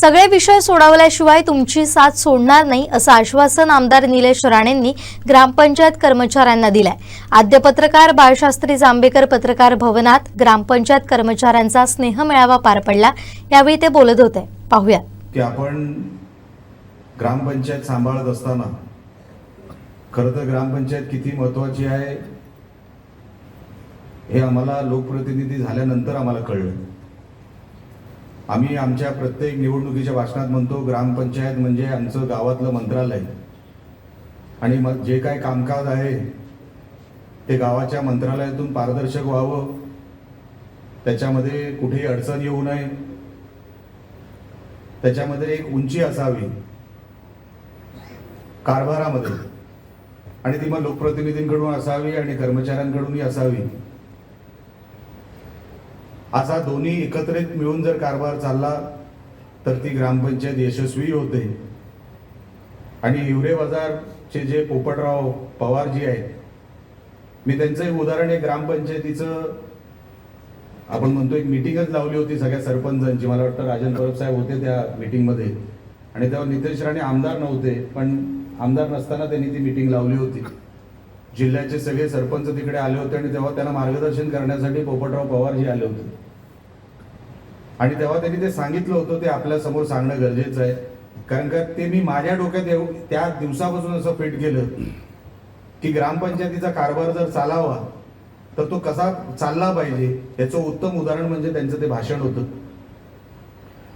सगळे विषय सोडवल्याशिवाय तुमची साथ सोडणार नाही असं आश्वासन आमदार निलेश राणेंनी ग्रामपंचायत कर्मचाऱ्यांना दिलंय. आद्य पत्रकार बाळशास्त्री जांभेकर पत्रकार भवनात ग्रामपंचायत कर्मचाऱ्यांचा स्नेह मेळावा पार पडला. यावेळी ते बोलत होते. पाहूया की आपण ग्रामपंचायत सांभाळत असताना खरं तर ग्रामपंचायत किती महत्वाची आहे हे आम्हाला लोकप्रतिनिधी झाल्यानंतर आम्हाला कळलं. आम्ही आमच्या प्रत्येक निवडणुकीच्या भाषणात म्हणतो ग्रामपंचायत म्हणजे आमचं गावातलं मंत्रालय. आणि मग जे काय कामकाज आहे ते गावाच्या मंत्रालयातून पारदर्शक व्हावं. त्याच्यामध्ये कुठेही अडचण येऊ नये. त्याच्यामध्ये एक उंची असावी. कारभारामध्ये. आणि ती मग लोकप्रतिनिधींकडून असावी आणि कर्मचाऱ्यांकडूनही असावी. असा दोन्ही एकत्रित मिळून जर कारभार चालला तर ती ग्रामपंचायत यशस्वी होते. आणि हिवरे बाजारचे जे पोपटराव पवार जी आहेत मी त्यांचं एक उदाहरण एक ग्रामपंचायतीचं आपण म्हणतो एक मिटिंगच लावली होती सगळ्या सरपंचांची. मला वाटतं राजन परब साहेब होते त्या मिटिंगमध्ये. आणि तेव्हा नितेश राणे आमदार नव्हते पण आमदार नसताना त्यांनी ती मिटिंग लावली होती. जिल्ह्याचे सगळे सरपंच तिकडे आले होते आणि तेव्हा त्यांना मार्गदर्शन करण्यासाठी पोपटराव पवारजी आले होते. आणि तेव्हा त्यांनी ते सांगितलं होतं ते आपल्यासमोर सांगणं गरजेचं आहे. कारण का ते मी माझ्या डोक्यात येऊ- त्या दिवसापासून असं फिट केलं की ग्रामपंचायतीचा कारभार जर चालावा तर तो कसा चालला पाहिजे याचं उत्तम उदाहरण म्हणजे त्यांचं ते भाषण होतं.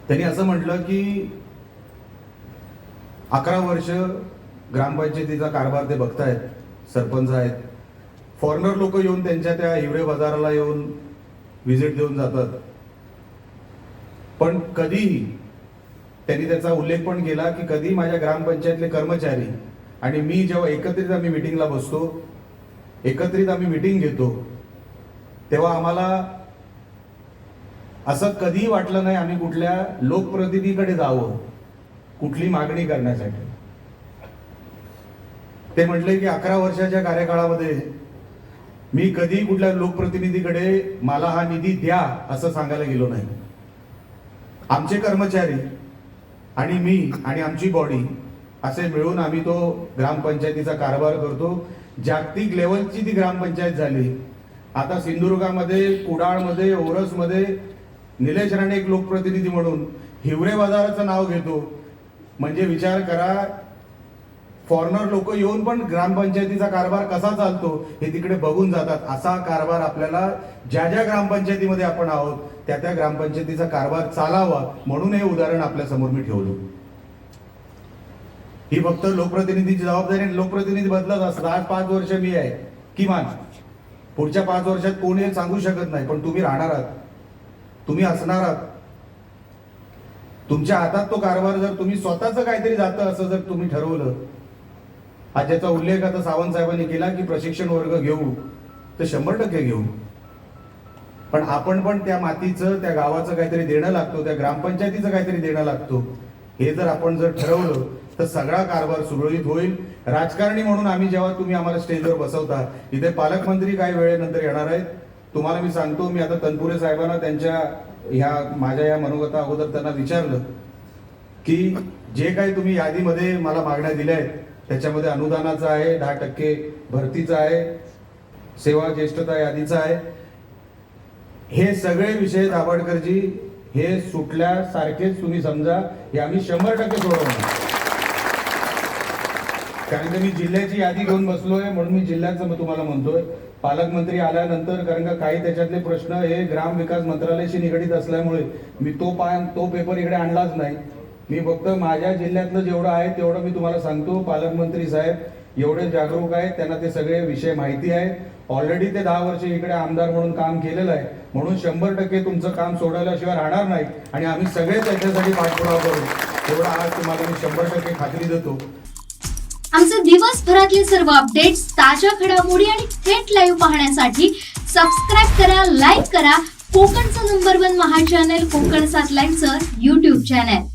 त्यांनी असं म्हटलं की अकरा वर्ष ग्रामपंचायतीचा कारभार ते बघतायत सरपंच आहेत. फॉरेनर लोक येऊन त्यांच्या त्या हिवरे बाजाराला येऊन व्हिजिट देऊन जातात. पण कधीही त्यांनी त्याचा उल्लेख पण केला की कधी माझ्या ग्रामपंचायतले कर्मचारी आणि मी जेव्हा एकत्रित आम्ही मिटिंगला बसतो एकत्रित आम्ही मिटिंग घेतो तेव्हा आम्हाला असं कधीही वाटलं नाही आम्ही कुठल्या लोकप्रतिनिधीकडे जावं कुठली मागणी करण्यासाठी. ते म्हटले की अकरा वर्षाच्या कार्यकाळामध्ये मी कधी कुठल्या लोकप्रतिनिधीकडे मला हा निधी द्या असं सांगायला गेलो नाही. आमचे कर्मचारी आणि मी आणि आमची बॉडी असे मिळून आम्ही तो ग्रामपंचायतीचा कारभार करतो. जागतिक लेवलची ती ग्रामपंचायत झाली. आता सिंधुदुर्गामध्ये कुडाळमध्ये ओरसमध्ये निलेश राणे एक लोकप्रतिनिधी म्हणून हिवरे बाजाराचं नाव घेतो. म्हणजे विचार करा फॉरेनर लोक येऊन पण ग्रामपंचायतीचा कारभार कसा चालतो हे तिकडे बघून जातात. असा कारभार आपल्याला ज्या ज्या ग्रामपंचायतीमध्ये आपण आहोत त्या त्या ग्रामपंचायतीचा कारभार चालावा म्हणून हे उदाहरण आपल्यासमोर मी ठेवलो. ही फक्त लोकप्रतिनिधीची जबाबदारी लोकप्रतिनिधी बदलत असतात. आज पाच वर्ष मी आहे. किमान. पुढच्या पाच वर्षात कोणी हे सांगू शकत नाही पण तुम्ही राहणार आहात. तुम्ही असणार आहात. तुमच्या हातात तो कारभार जर तुम्ही स्वतःच काहीतरी जातं असं जर तुम्ही ठरवलं आज ज्याचा उल्लेख आता सावंत साहेबांनी केला की प्रशिक्षण वर्ग घेऊ तर शंभर टक्के घेऊ. पण आपण पण त्या मातीचं त्या गावाचं काहीतरी देणं लागतो त्या ग्रामपंचायतीचं काहीतरी देणं लागतो. हे जर आपण जर ठरवलं तर सगळा कारभार सुरळीत होईल. राजकारणी म्हणून आम्ही जेव्हा तुम्ही आम्हाला स्टेजवर बसवता इथे पालकमंत्री काही वेळेनंतर येणार आहेत. तुम्हाला मी सांगतो मी आता तनपुरे साहेबांना त्यांच्या ह्या माझ्या या मनोगता अगोदर त्यांना विचारलं की जे काही तुम्ही यादीमध्ये मला मागण्या दिल्या आहेत त्याच्यामध्ये अनुदानाचं आहे दहा टक्के भरतीचं आहे सेवा ज्येष्ठता यादीचं आहे. हे सगळे विषय दाभडकरजी हे सुटल्यासारखेच तुम्ही समजा हे आम्ही शंभर टक्के सोडवणार. कारण की मी जिल्ह्याची यादी घेऊन बसलोय म्हणून मी जिल्ह्याचं तुम्हाला म्हणतोय. पालकमंत्री आल्यानंतर कारण का काही त्याच्यातले प्रश्न हे ग्राम विकास मंत्रालयाशी निगडीत असल्यामुळे मी तो पा तो पेपर इकडे आणलाच नाही. मी फक्त माझ्या जिल्ह्यातलं जेवढं आहे तेवढं मी तुम्हाला सांगतो. पालकमंत्री साहेब एवढे जागरूक आहेत त्यांना ते सगळे विषय माहिती आहेत ऑलरेडी ते दहा वर्ष इकडे आमदार म्हणून काम केलेलं आहे. म्हणून शंभर टक्के तुमचं काम सोडवल्याशिवाय राहणार नाही. आणि आम्ही सगळे त्याच्यासाठी पाठपुरावा करू. एवढा आज तुम्हाला मी शंभर टक्के खात्री देतो. आमचे दिवसभरातले सर्व अपडेट्स ताज्या घडामोडी आणि थेट लाईव्ह पाहण्यासाठी सबस्क्राईब करा लाईक करा. कोकणचं नंबर वन महा चॅनल कोकण सात लाईनचं युट्यूब चॅनल